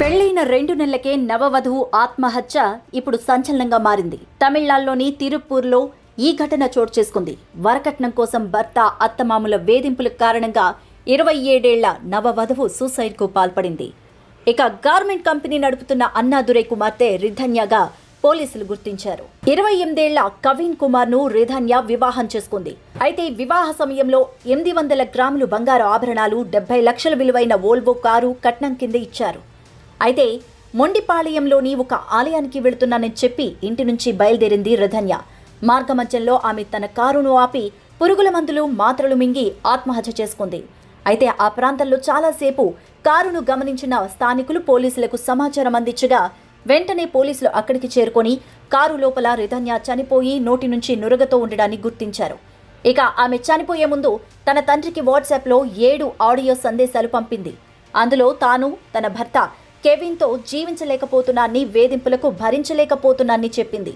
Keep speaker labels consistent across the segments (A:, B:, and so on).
A: పెళ్ళైన రెండు నెలలకే నవవధువు ఆత్మహత్య ఇప్పుడు సంచలనంగా మారింది. తమిళనాడులోని తిరుప్పూర్లో ఈ ఘటన చోటు చేసుకుంది. వరకట్నం కోసం భర్త అత్తమామల వేధింపుల కారణంగా ఇరవై ఏడేళ్ళ నవవధువు సూసైడ్కు పాల్పడింది. ఇక గార్మెంట్ కంపెనీ నడుపుతున్న అన్నాదురై కుమార్తె రిధన్యగా పోలీసులు గుర్తించారు. ఇరవై ఎనిమిదేళ్ళ కవిన్ కుమార్ను రిధన్య వివాహం చేసుకుంది. అయితే వివాహ సమయంలో ఎనిమిది వందల గ్రాములు బంగారు ఆభరణాలు డెబ్బై లక్షల విలువైన ఓల్వో కారు కట్నం కింద ఇచ్చారు. అయితే మొండిపాళయంలోని ఒక ఆలయానికి వెళుతున్నానని చెప్పి ఇంటి నుంచి బయలుదేరింది రిధన్య. మార్గమధ్యంలో ఆమె తన కారును ఆపి పురుగుల మందులు మాత్రలు మింగి ఆత్మహత్య చేసుకుంది. అయితే ఆ ప్రాంతంలో చాలాసేపు కారును గమనించిన స్థానికులు పోలీసులకు సమాచారం అందించగా వెంటనే పోలీసులు అక్కడికి చేరుకొని కారు లోపల రిధన్య చనిపోయి నోటి నుంచి నురగతో ఉండడాన్ని గుర్తించారు. ఇక ఆమె చనిపోయే ముందు తన తండ్రికి వాట్సాప్లో ఏడు ఆడియో సందేశాలు పంపింది. అందులో తాను తన భర్త కెవిన్తో జీవించలేకపోతున్నాన్ని వేధింపులకు భరించలేకపోతున్నాన్ని చెప్పింది.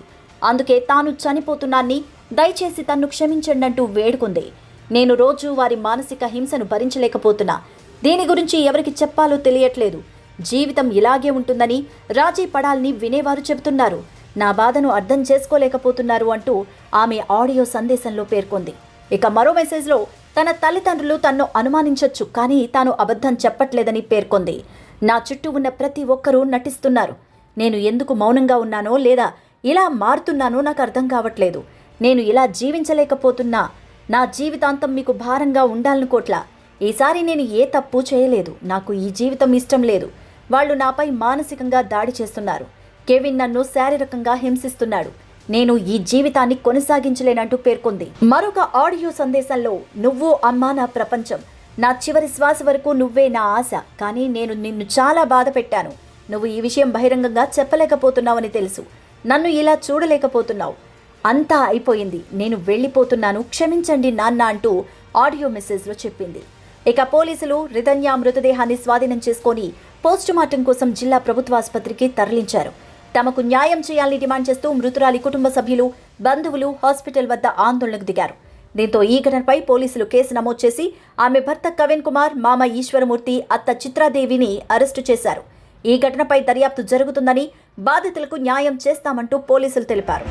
A: అందుకే తాను చనిపోతున్నాన్ని దయచేసి తన్ను క్షమించండి అంటూ వేడుకుంది. నేను రోజు వారి మానసిక హింసను భరించలేకపోతున్నా. దీని గురించి ఎవరికి చెప్పాలో తెలియట్లేదు. జీవితం ఇలాగే ఉంటుందని రాజీ పడాలని వినేవారు చెబుతున్నారు. నా బాధను అర్థం చేసుకోలేకపోతున్నారు అంటూ ఆమె ఆడియో సందేశంలో పేర్కొంది. ఇక మరో మెసేజ్లో తన తల్లిదండ్రులు తన్ను అనుమానించొచ్చు కానీ తాను అబద్ధం చెప్పట్లేదని పేర్కొంది. నా చుట్టూ ఉన్న ప్రతి ఒక్కరూ నటిస్తున్నారు. నేను ఎందుకు మౌనంగా ఉన్నానో లేదా ఇలా మారుతున్నానో నాకు అర్థం కావట్లేదు. నేను ఇలా జీవించలేకపోతున్నా. నా జీవితాంతం మీకు భారంగా ఉండాలనుకోట్లా ఈసారి నేను ఏ తప్పు చేయలేదు. నాకు ఈ జీవితం ఇష్టం లేదు. వాళ్ళు నాపై మానసికంగా దాడి చేస్తున్నారు. కెవిన్ నన్ను శారీరకంగా హింసిస్తున్నాడు. నేను ఈ జీవితాన్ని కొనసాగించలేనంటూ పేర్కొంది. మరొక ఆడియో సందేశంలో నువ్వు అమ్మా నా ప్రపంచం. నా చివరి శ్వాస వరకు నువ్వే నా ఆశ. కానీ నేను నిన్ను చాలా బాధ పెట్టాను. నువ్వు ఈ విషయం బహిరంగంగా చెప్పలేకపోతున్నావని తెలుసు. నన్ను ఇలా చూడలేకపోతున్నావు. అంతా అయిపోయింది. నేను వెళ్ళిపోతున్నాను. క్షమించండి నాన్న అంటూ ఆడియో మెసేజ్లో చెప్పింది. ఇక పోలీసులు రిధన్య మృతదేహాన్ని స్వాధీనం చేసుకొని పోస్టుమార్టం కోసం జిల్లా ప్రభుత్వాసుపత్రికి తరలించారు. తమకు న్యాయం చేయాలని డిమాండ్ చేస్తూ మృతురాలి కుటుంబ సభ్యులు బంధువులు హాస్పిటల్ వద్ద ఆందోళనకు దిగారు. దీంతో ఈ ఘటనపై పోలీసులు కేసు నమోదు చేసి ఆమె భర్త కవిన్ కుమార్ మామ ఈశ్వరమూర్తి అత్త చిత్రాదేవిని అరెస్టు చేశారు. ఈ ఘటనపై దర్యాప్తు జరుగుతుందని బాధితులకు న్యాయం చేస్తామంటూ పోలీసులు తెలిపారు.